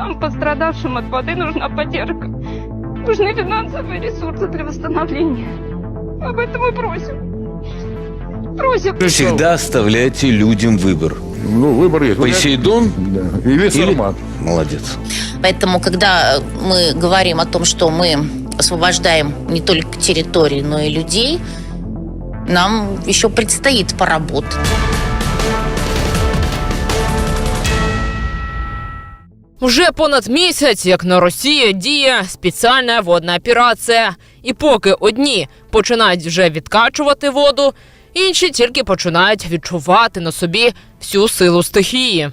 Нам, пострадавшим от воды, нужна поддержка. Нужны финансовые ресурсы для восстановления. Об этом мы просим. Просим. Всегда оставляйте людям выбор. Ну, выбор есть. Посейдон Да. Или Сармат. Молодец. Поэтому, когда мы говорим о том, что мы освобождаем не только территории, но и людей, нам еще предстоит поработать. Вже понад місяць, як на Росії діє спеціальна водна операція. І поки одні починають вже відкачувати воду, інші тільки починають відчувати на собі всю силу стихії.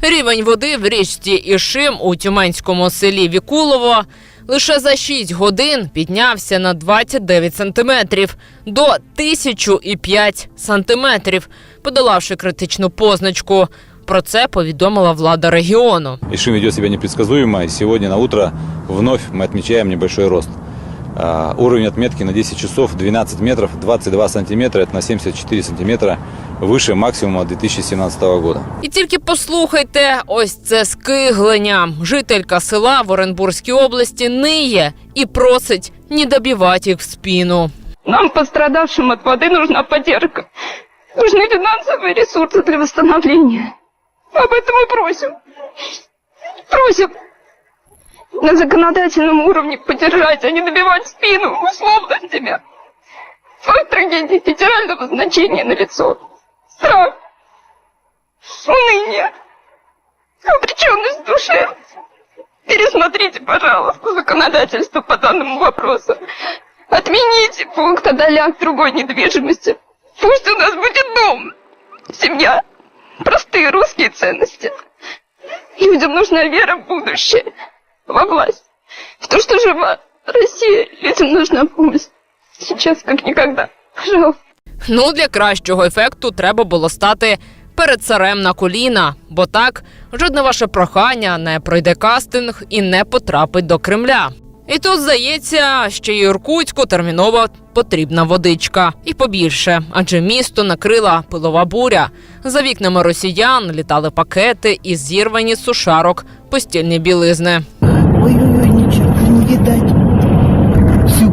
Рівень води в річці Ішим у тюменському селі Вікулово лише за 6 годин піднявся на 29 сантиметрів до 1005 сантиметрів, подолавши критичну позначку. Про це повідомила влада регіону. Ишим ведет себя непредсказуемо, и сегодня на утро вновь мы отмечаем небольшой рост. А, Уровень отметки на 10 часов 12 метров 22 сантиметра, это на 74 сантиметра выше максимума 2017 года. І тільки послухайте, ось це скиглення. Жителька села в Оренбурзькій області ниє і просить не добивати їх в спину. Нам, пострадавшим от воды, нужна поддержка. Нужны финансовые ресурсы для восстановления. Об этом мы просим. Просим на законодательном уровне поддержать, а не набивать спину условностями. Факт трагедии федерального значения на лицо. Страх, уныние, обреченность в душе. Пересмотрите, пожалуйста, законодательство по данному вопросу. Отмените пункт о долях другой недвижимости. Пусть у нас будет дом, семья, простые русские ценности. Людям нужна вера в будущее, во власть, в то, что жива Россия. Людям нужна помощь. Сейчас как никогда. Пожалуйста. Ну, для кращого ефекту треба було стати перед царем на коліна, бо так жодне ваше прохання не пройде кастинг і не потрапить до Кремля. І тут здається, що і Іркутську терміново потрібна водичка. І побільше, адже місто накрила пилова буря. За вікнами росіян літали пакети і зірвані з сушарок постільні білизни. Ой-ой-ой, ничего не видать. Всю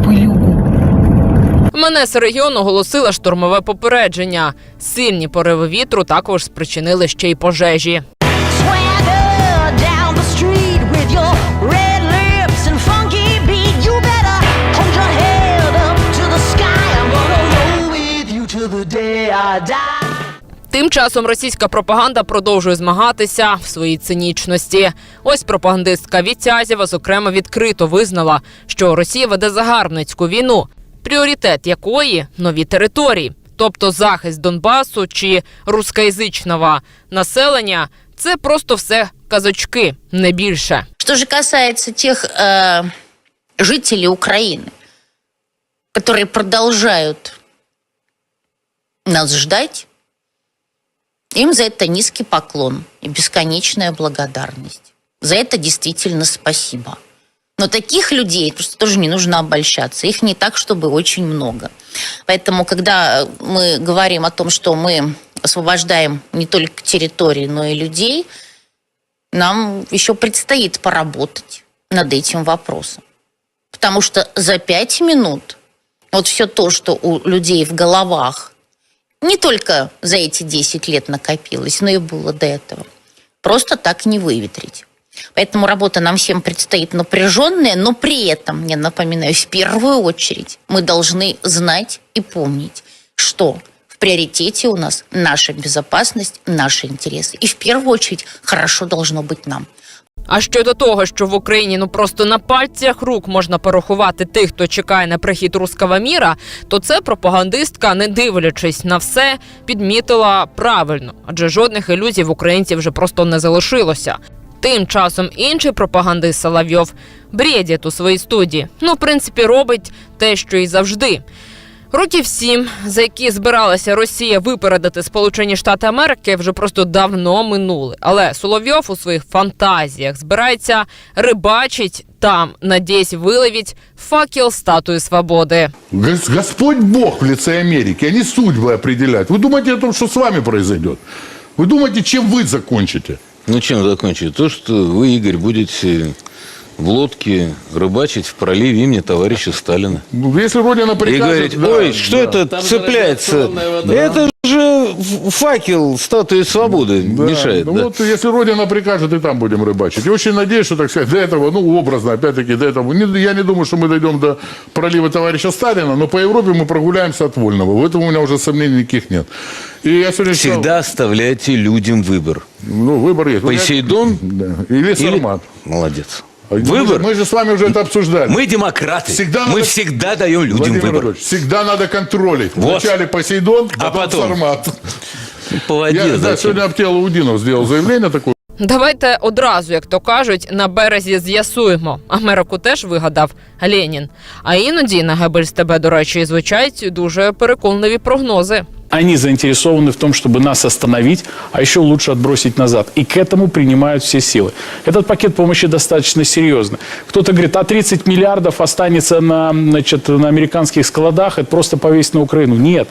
регіону оголосила штурмове попередження. Сильні пориви вітру також спричинили ще й пожежі. Тим часом російська пропаганда продовжує змагатися в своїй цинічності. Ось пропагандистка Вітязєва, зокрема, відкрито визнала, що Росія веде загарбницьку війну, пріоритет якої нові території, тобто захист Донбасу чи рускоязичного населення. Це просто все казочки, не більше. Что же касается тех э, жителей Украины, которые продолжают нас ждать, им за это низкий поклон и бесконечная благодарность. За это действительно спасибо. Но таких людей просто тоже не нужно обольщаться. Их не так, чтобы очень много. Поэтому, когда мы говорим о том, что мы освобождаем не только территории, но и людей, нам еще предстоит поработать над этим вопросом. Потому что за пять минут вот все то, что у людей в головах не только за эти 10 лет накопилось, но и было до этого, просто так не выветрить. Поэтому работа нам всем предстоит напряженная, но при этом, я напоминаю, в первую очередь мы должны знать и помнить, что в приоритете у нас наша безопасность, наши интересы. И в первую очередь хорошо должно быть нам. А щодо того, що в Україні ну просто на пальцях рук можна порахувати тих, хто чекає на прихід руского міра, то це пропагандистка, не дивлячись на все, підмітила правильно, адже жодних ілюзій в українців вже просто не залишилося. Тим часом інший пропагандист Соловйов бредять у своїй студії. Ну, в принципі, робить те, що і завжди. Років сім, за які збиралася Росія випередити Сполучені Штати Америки, вже просто давно минули. Але Соловйов у своїх фантазіях збирається рибачить там, надіясь виловіть факел статуї свободи. Гос- Господь Бог в лице Америки, они судьбы определяют. Вы думаете о том, что с вами произойдет? Вы думаете, чем вы закончите? Ну, чем закончить? То, что вы, Игорь, будете в лодке рыбачить в проливе имени товарища Сталина. Ну, Если Родина И прикажет... говорить, да, ой, что это цепляется? Это же ф- факел статуи свободы да. мешает. Ну да. вот, если Родина прикажет, и там будем рыбачить. И очень надеюсь, что, так сказать, до этого, ну, образно, опять-таки, до этого, не- я не думаю, что мы дойдем до пролива товарища Сталина, но по Европе мы прогуляемся от Вольного. В этом у меня уже сомнений никаких нет. И я сегодня читал- Всегда оставляйте людям выбор. ну, выбор есть. Вот я- Посейдон Да. Или или... Сармат. Молодец. Мы же- Выбор. Мы же с вами уже это обсуждали. Мы демократы. Всегда Мы надо- всегда даем людям Владимир выбор. Анатольевич, всегда надо контролить. Вот. Вначале Посейдон, А потом, потом? Сармат. По воде Я, да, зачем? сегодня Аптел Удинов сделал заявление такое. Давайте одразу, як то кажуть, на березі з'ясуємо. Америку теж вигадав Ленін. А іноді на Гебельс ТБ, до речі, звучать дуже переконливі прогнози. Они заинтересованы в том, чтобы нас остановить, а еще лучше отбросить назад. И к этому принимают все силы. Этот пакет помощи достаточно серьезный. Кто-то говорит, а 30 миллиардов останется на, значит, на американских складах, это просто повесить на Украину. Нет.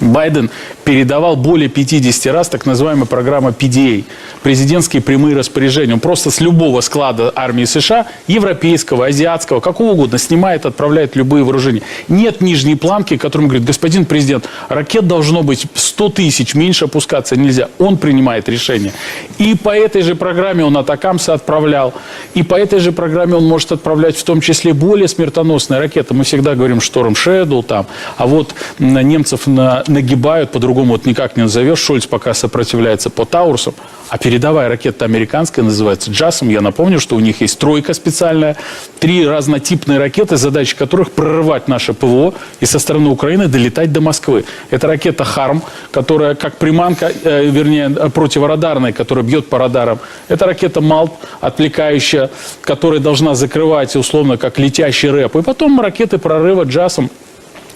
Байден передавал более 50 раз так называемая программа PDA, президентские прямые распоряжения. Он просто с любого склада армии США, европейского, азиатского, какого угодно, снимает, отправляет любые вооружения. Нет нижней планки, которым говорит, господин президент, ракет должно быть 100 тысяч, меньше опускаться нельзя. Он принимает решение. И по этой же программе он Атакамса отправлял, и по этой же программе он может отправлять в том числе более смертоносные ракеты. Мы всегда говорим Шторм Shadow там, а вот м, немцев на- нагибают, по-другому вот никак не назовешь. Шольц пока сопротивляется по Таурусам, а передовая ракета американская называется Джасом. Я напомню, что у них есть тройка специальная, три разнотипные ракеты, задача которых прорывать наше ПВО и со стороны Украины долетать до Москвы. Это ракета Харм, которая как приманка, э, вернее, противорадарная, которая бьет по радарам. Это ракета Малт, отвлекающая, которая должна закрывать условно как летящий рэп. И потом ракеты прорыва Джасом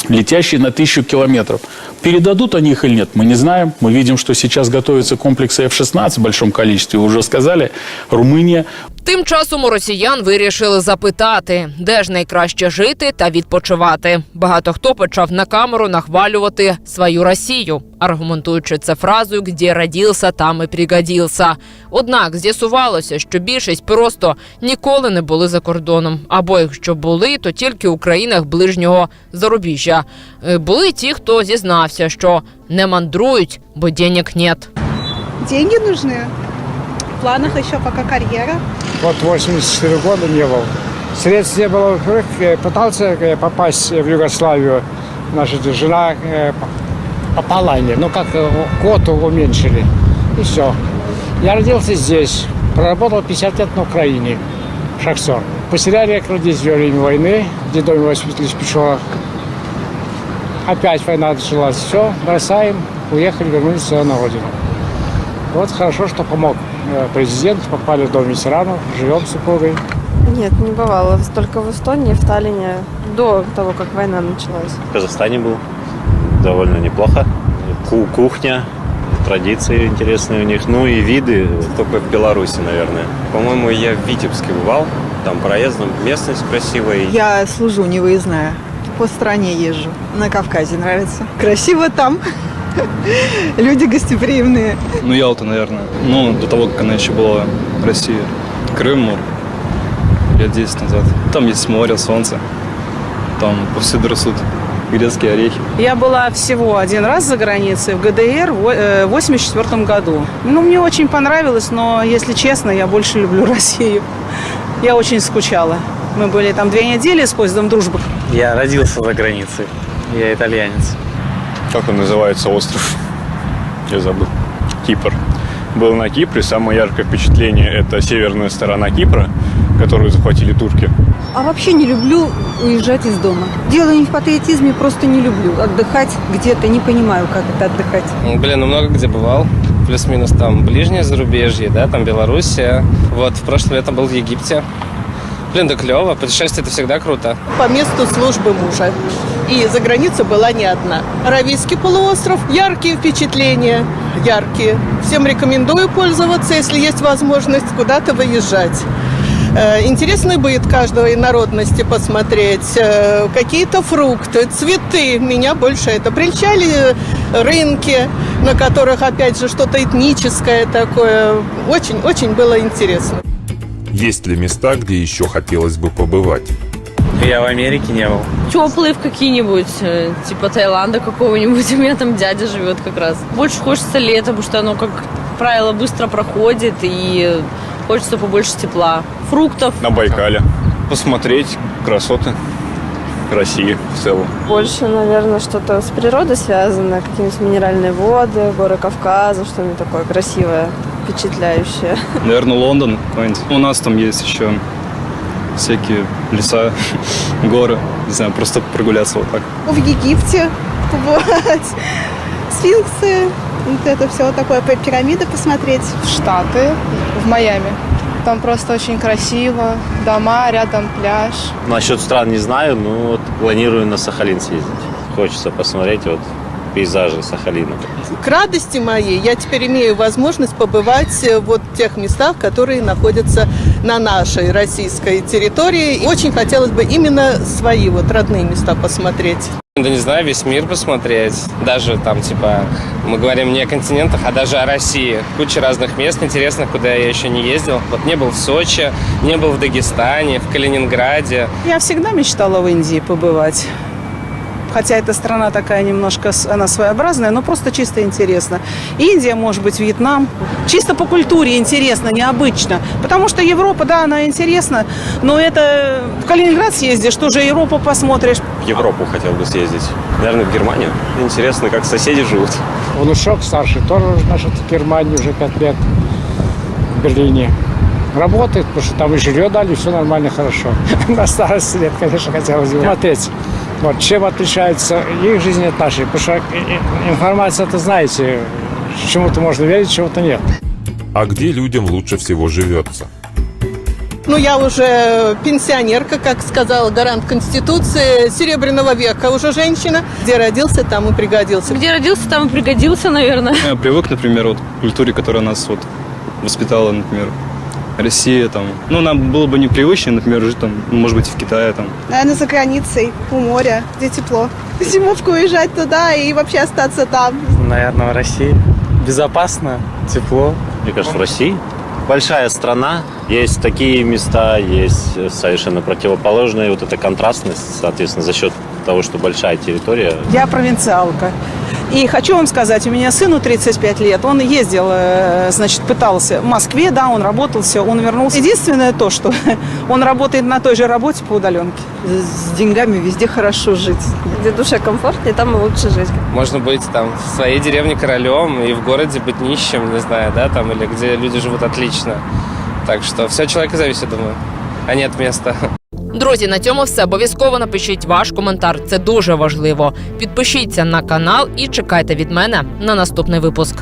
летящие на тысячу километров. Передадут они их или нет, мы не знаем. Мы видим, что сейчас готовятся комплексы F-16 в большом количестве. Вы уже сказали, Румыния. Тим часом у росіян вирішили запитати, де ж найкраще жити та відпочивати. Багато хто почав на камеру нахвалювати свою Росію, аргументуючи це фразою «Где родився, там і пригодився». Однак з'ясувалося, що більшість просто ніколи не були за кордоном, або якщо були, то тільки у країнах ближнього зарубіжжя. Е, Були ті, хто зізнався, що не мандрують, бо денег нет. Деньги нужны. В планах еще пока карьера. Вот 84 года не был. Средств не было. Э, пытался э, попасть в Югославию. Наша жена э, по- попала не. Ну, как э, квоту уменьшили. И все. Я родился здесь. Проработал 50 лет на Украине. Шахтер. Потеряли как родить во время войны. В детдоме воспитывались в Печорах. Опять война началась. Все, бросаем. Уехали, вернулись на родину. Вот хорошо, что помог э, президент. Попали в дом ветеранов. Живем с супругой. Нет, не бывало. Только в Эстонии, в Таллине, до того, как война началась. В Казахстане был. Довольно неплохо. Ку- Кухня, традиции интересные у них. Ну и виды только в Беларуси, наверное. По-моему, я в Витебске бывал. Там проездом местность красивая. Я служу невыездная. По стране езжу. На Кавказе нравится. Красиво там. Люди гостеприимные. Ну, Ялта, наверное. Ну, до того, как она еще была Россия. Крым, ну, лет 10 назад. Там есть море, солнце. Там повсюду растут грецкие орехи. Я была всего один раз за границей, в ГДР в 1984 году. Ну, мне очень понравилось, но, если честно, я больше люблю Россию. Я очень скучала. Мы были там две недели с поездом «Дружба». Я родился за границей. Я итальянец. Как он называется остров? Я забыл. Кипр. Был на Кипре. Самое яркое впечатление – это северная сторона Кипра, которую захватили турки. А вообще не люблю уезжать из дома. Дело не в патриотизме, просто не люблю. Отдыхать где-то, не понимаю, как это отдыхать. Блин, ну много где бывал. Плюс-минус там ближнее зарубежье, да, там Белоруссия. Вот, в прошлом летом был в Египте. Блин, да клево, путешествие это всегда круто. По месту службы мужа. И за границей была не одна. Аравийский полуостров. Яркие впечатления. Яркие. Всем рекомендую пользоваться, если есть возможность куда-то выезжать. Э, Интересный быт каждой народности посмотреть, э, какие-то фрукты, цветы. Меня больше это прельщали рынки, на которых, опять же, что-то этническое такое. Очень-очень было интересно. Есть ли места, где еще хотелось бы побывать? Я в Америке не был. Теплые в какие-нибудь, э, типа Таиланда какого-нибудь. У меня там дядя живет как раз. Больше хочется лета, потому что оно, как правило, быстро проходит и хочется побольше тепла. Фруктов. На Байкале. Посмотреть красоты России в целом. Больше, наверное, что-то с природой связано. Какие-нибудь минеральные воды, горы Кавказа, что-нибудь такое красивое, впечатляющее. Наверное, Лондон какой-нибудь. У нас там есть еще всякие леса, горы. Не знаю, просто прогуляться вот так. В Египте побывать, сфинксы, вот это все такое, пирамиды посмотреть. В Штаты, в Майами. Там просто очень красиво, дома, рядом пляж. Насчет стран не знаю, но вот планирую на Сахалин съездить. Хочется посмотреть вот пейзажи Сахалина. К радости моей я теперь имею возможность побывать э, вот в тех местах, которые находятся на нашей российской территории. Очень хотелось бы именно свои вот родные места посмотреть. Да не знаю, весь мир посмотреть. Даже там, типа, мы говорим не о континентах, а даже о России. Куча разных мест интересных, куда я еще не ездил. Вот не был в Сочи, не был в Дагестане, в Калининграде. Я всегда мечтала в Индии побывать. Хотя эта страна такая немножко, она своеобразная, но просто чисто интересно. Индия, может быть, Вьетнам. Чисто по культуре интересно, необычно. Потому что Европа, да, она интересна, но это в Калининград съездишь, тоже Европу посмотришь. В Европу хотел бы съездить. Наверное, в Германию. Интересно, как соседи живут. Внушок старший тоже значит, в Германии уже пять лет, в Берлине. Работает, потому что там и жилье дали, все нормально, хорошо. На старости лет, конечно, хотелось бы смотреть. Вот, чем отличается их жизнь от нашей? Потому что и- и- информация, это знаете, чему-то можно верить, чему-то нет. А где людям лучше всего живется? Ну, я уже пенсионерка, как сказала гарант Конституции, Серебряного века уже женщина. Где родился, там и пригодился. Где родился, там и пригодился, наверное. Я привык, например, вот к культуре, которая нас вот воспитала, например, Россия там. Ну, нам было бы непривычно, например, жить там, ну, может быть, в Китае там. Наверное, за границей, у моря, где тепло. Зимовку уезжать туда и вообще остаться там. Наверное, в России. Безопасно, тепло. Мне кажется, в России. Большая страна, есть такие места, есть совершенно противоположные. Вот эта контрастность, соответственно, за счет того, что большая территория. Я провинциалка. И хочу вам сказать, у меня сыну 35 лет, он ездил, э, значит, пытался в Москве, да, он работал, все, он вернулся. Единственное то, что он работает на той же работе по удаленке. С деньгами везде хорошо жить. Где душе комфортнее, там и лучше жить. Можно быть там в своей деревне королем и в городе быть нищим, не знаю, да, там, или где люди живут отлично. Так що все от человека зависит, думаю, а не от места. Друзі, на цьому все. Обов'язково напишіть ваш коментар. Це дуже важливо. Підпишіться на канал і чекайте від мене на наступний випуск.